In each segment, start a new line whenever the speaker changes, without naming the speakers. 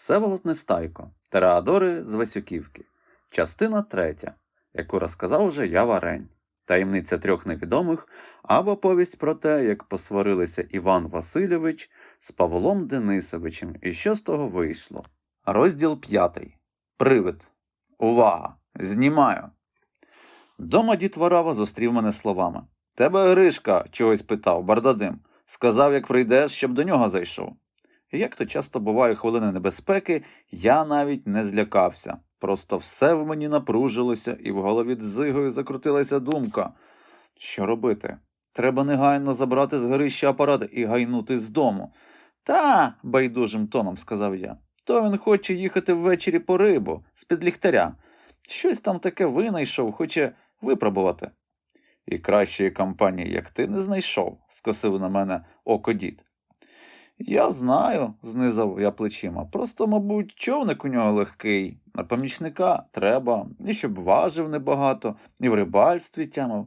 Всеволод Нестайко, Тереадори з Васюківки, частина третя, яку розказав уже я Варень, таємниця трьох невідомих або повість про те, як посварилися Іван Васильович з Павлом Денисовичем і що з того вийшло. Розділ п'ятий. Привид. Увага! Знімаю. Дома дід Варава зустрів мене словами. Тебе Гришка чогось питав, бардадим. Сказав, як прийдеш, щоб до нього зайшов. Як то часто буває хвилини небезпеки, я навіть не злякався. Просто все в мені напружилося, і в голові дзигою закрутилася думка. Що робити? Треба негайно забрати з горища апарат і гайнути з дому. Та, байдужим тоном сказав я. То він хоче їхати ввечері по рибу, з-під ліхтаря. Щось там таке винайшов, хоче випробувати. І кращої компанії, як ти, не знайшов, скосив на мене око дід. Я знаю, знизав я плечима. Просто, мабуть, човник у нього легкий, а помічника треба, і щоб важив небагато, і в рибальстві тямив.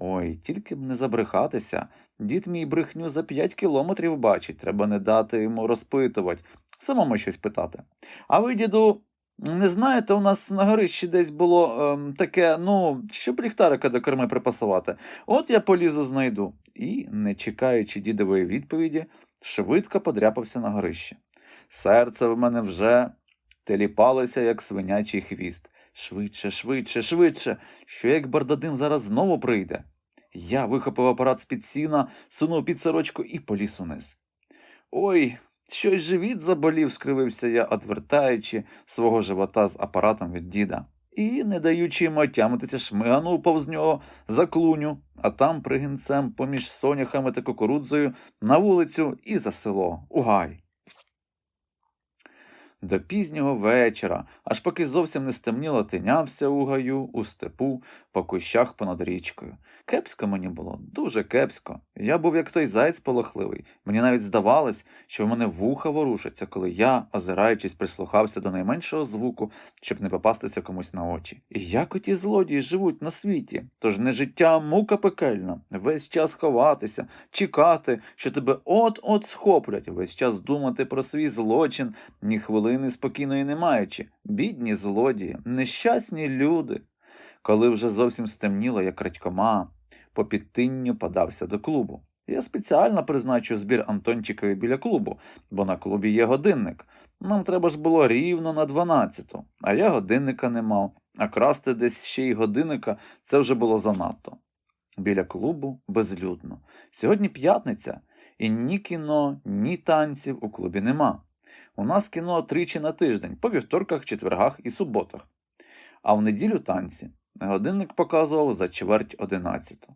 Ой, тільки б не забрехатися. Дід мій брехню за п'ять кілометрів бачить, треба не дати йому розпитувати, самому щось питати. А ви, діду, не знаєте, у нас на горищі десь було ем, таке, ну, щоб ліхтарика до керми припасувати. От я полізу знайду. І, не чекаючи дідової відповіді, швидко подряпався на горище. Серце в мене вже теліпалося, як свинячий хвіст. Швидше, швидше, швидше, що як бардадим зараз знову прийде. Я вихопив апарат з-під сіна, сунув під сорочку і поліз униз. Ой, щось живіт заболів, скривився я, одвертаючи свого живота з апаратом від діда. І, не даючи йому отямитися, шмиганув повз нього за клуню, а там пригінцем поміж соняхами та кукурудзою на вулицю і за село, у гай. До пізнього вечора, аж поки зовсім не стемніло, тинявся у гаю, у степу, по кущах понад річкою. Кепсько мені було, дуже кепсько. Я був як той зайць полохливий. Мені навіть здавалось, що в мене вуха ворушаться, коли я, озираючись, прислухався до найменшого звуку, щоб не попастися комусь на очі. І як оті злодії живуть на світі? Тож не життя, а мука пекельна, весь час ховатися, чекати, що тебе от-от схоплять, весь час думати про свій злочин, ні хвилини спокійної не маючи. Бідні злодії, нещасні люди. Коли вже зовсім стемніло, як радькома, по підтинню подався до клубу. Я спеціально призначив збір Антончикові біля клубу, бо на клубі є годинник. Нам треба ж було рівно на дванадцяту, а я годинника не мав, а красти десь ще й годинника це вже було занадто. Біля клубу безлюдно. Сьогодні п'ятниця, і ні кіно, ні танців у клубі нема. У нас кіно тричі на тиждень, по вівторках, четвергах і суботах. А в неділю танці. Годинник показував за чверть одинадцяту.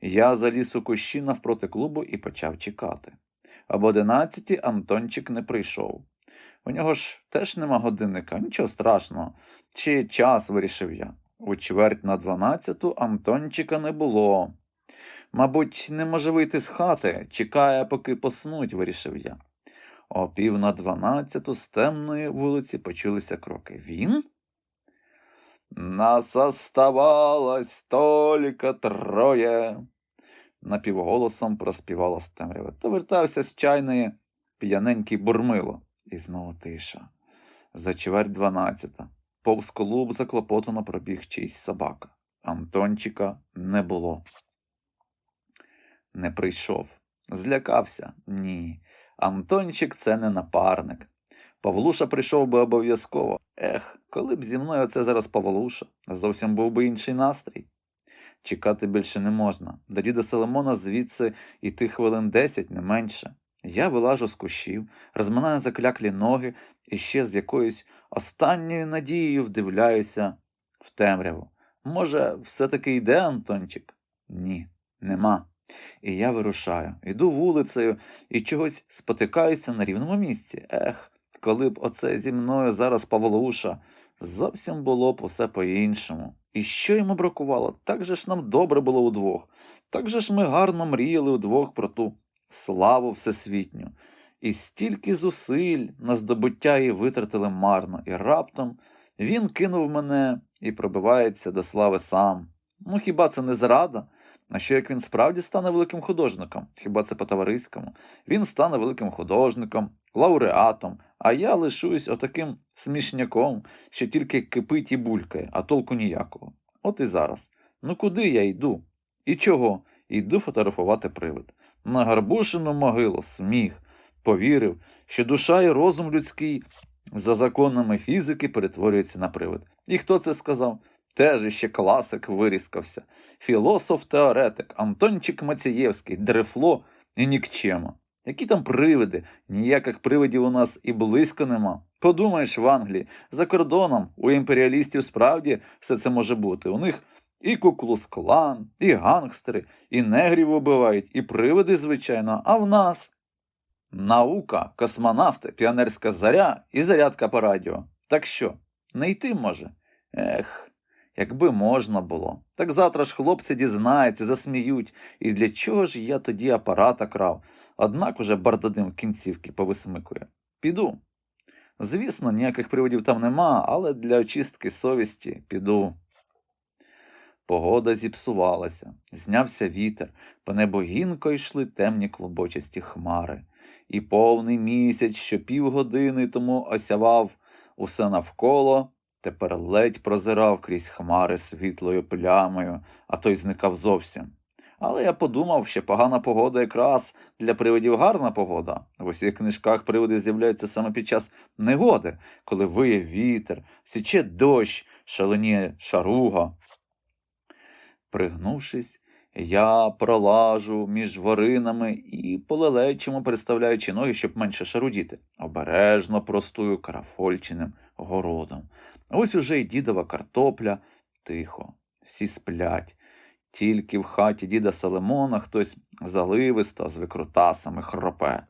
Я заліз у кущі навпроти клубу і почав чекати. Об одинадцятій Антончик не прийшов. У нього ж теж нема годинника, нічого страшного. Чи час вирішив я. У чверть на дванадцяту Антончика не було. Мабуть, не може вийти з хати, чекає, поки поснуть, вирішив я. О пів на дванадцяту з темної вулиці почулися кроки. Він? Нас оставалось только троє. Напівголосом проспівала з темряви. Та вертався з чайної п'яненький бурмило. І знову тиша. За чверть дванадцята. Повз колуб заклопотано пробіг чийсь собака. Антончика не було. Не прийшов. Злякався? Ні. Антончик це не напарник. Павлуша прийшов би обов'язково. Ех, коли б зі мною оце зараз Павлуша, зовсім був би інший настрій. Чекати більше не можна. До діда Соломона звідси іти хвилин десять, не менше. Я вилажу з кущів, розминаю закляклі ноги і ще з якоюсь останньою надією вдивляюся в темряву. Може, все-таки йде Антончик? Ні, нема. І я вирушаю, йду вулицею і чогось спотикаюся на рівному місці. Ех, коли б оце зі мною зараз Павлуша, зовсім було б усе по-іншому. І що йому бракувало? Так же ж нам добре було удвох. Так же ж ми гарно мріяли удвох про ту славу всесвітню. І стільки зусиль на здобуття її витратили марно, і раптом він кинув мене і пробивається до слави сам. Ну хіба це не зрада? А що як він справді стане великим художником? Хіба це по-товариському? Він стане великим художником, лауреатом, а я лишусь отаким смішняком, що тільки кипить і булькає, а толку ніякого. От і зараз. Ну куди я йду? І чого? Йду фотографувати привид. На Гарбушину могилу сміх. Повірив, що душа і розум людський за законами фізики перетворюється на привид. І хто це сказав? Теж іще класик вирізкався. Філософ-теоретик, Антончик Мацієвський, Дрефло і Нікчема. Які там привиди? Ніяких привидів у нас і близько нема. Подумаєш, в Англії, за кордоном у імперіалістів справді все це може бути. У них і куклус-клан, і гангстери, і негрів убивають, і привиди, звичайно, а в нас наука, космонавти, піонерська заря і зарядка по радіо. Так що, не йти може? Ех, якби можна було. Так завтра ж хлопці дізнаються, засміють. І для чого ж я тоді апарата крав? Однак уже бардадим кінцівки повисмикує. Піду. Звісно, ніяких приводів там нема, але для очистки совісті піду. Погода зіпсувалася, знявся вітер, по небу гінко йшли темні клубочасті хмари, і повний місяць, що півгодини тому осявав усе навколо, тепер ледь прозирав крізь хмари світлою плямою, а той зникав зовсім. Але я подумав, що погана погода якраз для привидів гарна погода. В усіх книжках привиди з'являються саме під час негоди, коли виє вітер, січе дощ, шаленіє шаруга. Пригнувшись, я пролажу між воринами і полелечимо, переставляючи ноги, щоб менше шарудіти. Обережно простую карафольченим городом. Ось уже й дідова картопля, тихо, всі сплять. Тільки в хаті діда Салемона хтось заливисто з викрутасами хропе.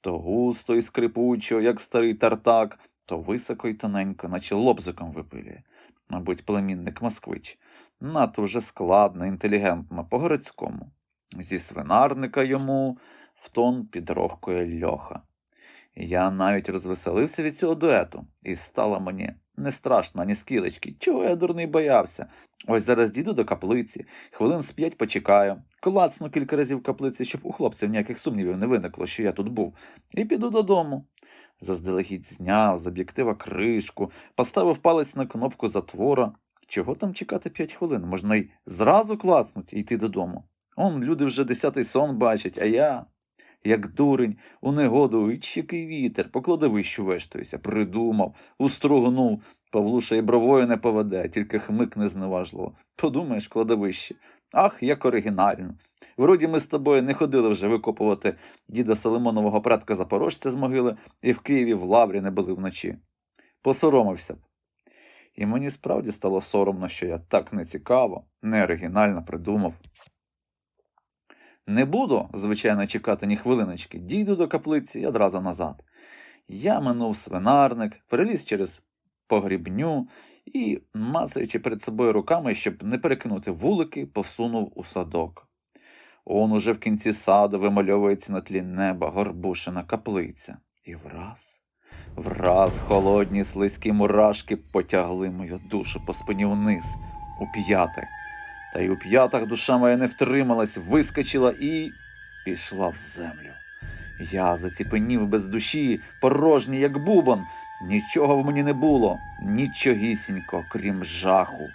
То густо і скрипучо, як старий тартак, то високо й тоненько, наче лобзиком випилює. Мабуть, племінник москвич. Надто вже складно, інтелігентно, по-городському. Зі свинарника йому в тон підрохкує льоха. Я навіть розвеселився від цього дуету, і стало мені не страшно, ані скілечки. Чого я дурний боявся? Ось зараз діду до каплиці, хвилин з п'ять почекаю, клацну кілька разів каплиці, щоб у хлопців ніяких сумнівів не виникло, що я тут був, і піду додому. Заздалегідь зняв з об'єктива кришку, поставив палець на кнопку затвора. Чого там чекати п'ять хвилин? Можна й зразу клацнуть і йти додому. Он люди вже десятий сон бачать, а я, як дурень, у негоду і який вітер, по кладовищу вештуюся, придумав, устругнув, Павлуша і бровою не поведе, тільки хмикне зневажливо. Подумаєш, кладовище. Ах, як оригінально. Вроді ми з тобою не ходили вже викопувати діда Соломонового предка Запорожця з могили і в Києві в лаврі не були вночі. Посоромився б. І мені справді стало соромно, що я так нецікаво, неоригінально придумав. Не буду, звичайно, чекати ні хвилиночки, дійду до каплиці і одразу назад. Я минув свинарник, переліз через погрібню і, мацаючи перед собою руками, щоб не перекинути вулики, посунув у садок. Он уже в кінці саду вимальовується на тлі неба горбушина каплиця. І враз, враз холодні слизькі мурашки потягли мою душу по спині вниз, у п'яти. Та й у п'ятах душа моя не втрималась, вискочила і пішла в землю. Я заціпенів без душі, порожній, як бубон. Нічого в мені не було, нічогісінько, крім жаху.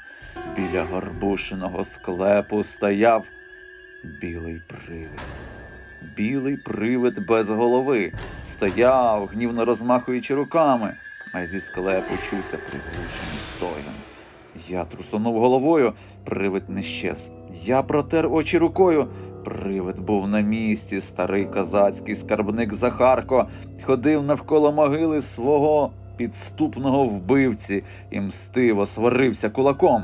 Біля горбушиного склепу стояв білий привид. Білий привид без голови стояв, гнівно розмахуючи руками, а зі склепу чувся приглушений стогін. Я трусонув головою, привид не щез. Я протер очі рукою. Привид був на місці, старий козацький скарбник Захарко ходив навколо могили свого підступного вбивці і мстиво сварився кулаком.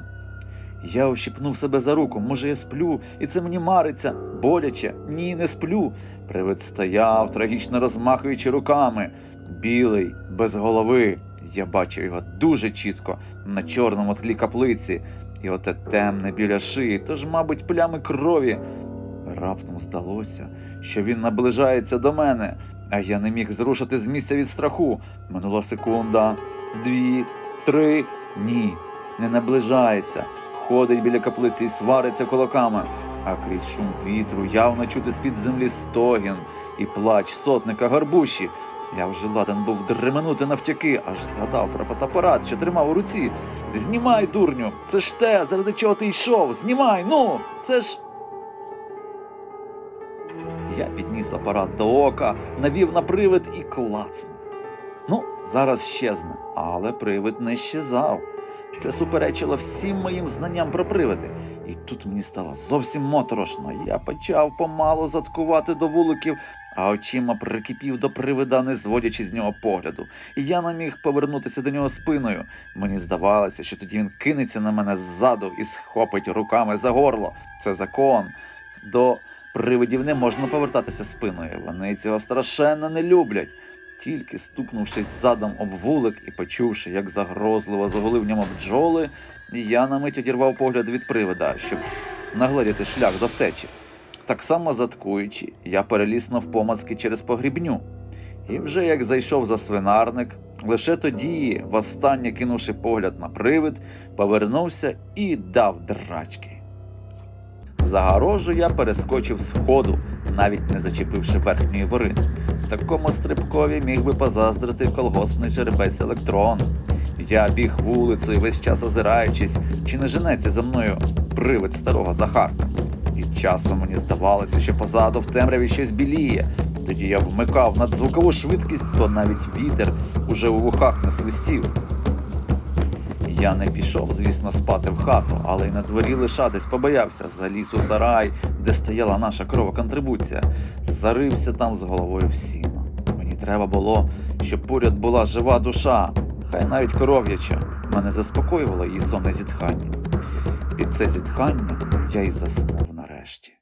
Я ощипнув себе за руку, може, я сплю, і це мені мариться, боляче, ні, не сплю. Привид стояв, трагічно розмахуючи руками. Білий, без голови. Я бачив його дуже чітко на чорному тлі каплиці, і оте темне біля шиї, тож, мабуть, плями крові. Раптом здалося, що він наближається до мене, а я не міг зрушити з місця від страху. Минула секунда, дві, три. Ні, не наближається. Ходить біля каплиці і свариться кулаками. а крізь шум вітру явно чути з-під землі стогін і плач сотника гарбуші. Я вже ладен був дременути навтяки, аж згадав про фотоапарат, що тримав у руці. Знімай, дурню, це ж те, заради чого ти йшов. Знімай, ну, це ж. Я підніс апарат до ока, навів на привид і клацнув. Ну, зараз щезне, але привид не щезав. Це суперечило всім моїм знанням про привиди. І тут мені стало зовсім моторошно. Я почав помало заткувати до вуликів, а очима прикипів до привида, не зводячи з нього погляду. І я не міг повернутися до нього спиною. Мені здавалося, що тоді він кинеться на мене ззаду і схопить руками за горло. Це закон. До привидів не можна повертатися спиною. Вони цього страшенно не люблять. Тільки стукнувшись задом об вулик і почувши, як загрозливо загули в ньому бджоли, я на мить одірвав погляд від привида, щоб нагледіти шлях до втечі. Так само заткуючи, я переліз навпомацки через погрібню. І вже як зайшов за свинарник, лише тоді, востаннє кинувши погляд на привид, повернувся і дав драчки. Загорожу я перескочив з ходу, навіть не зачепивши верхньої ворини. Такому стрибкові міг би позаздрити колгоспний жеребець електрон. Я біг вулицею, весь час озираючись, чи не женеться за мною привид старого Захарка. І часом мені здавалося, що позаду в темряві щось біліє. Тоді я вмикав надзвукову швидкість, то навіть вітер уже у вухах не свистів. Я не пішов, звісно, спати в хату, але й на дворі лишатись побоявся. Заліз у сарай, де стояла наша кровоконтрибуція. Зарився там з головою в сіно. Мені треба було, щоб поряд була жива душа, хай навіть коров'яча. Мене заспокоювало її сонне зітхання. Під це зітхання я й заснув нарешті.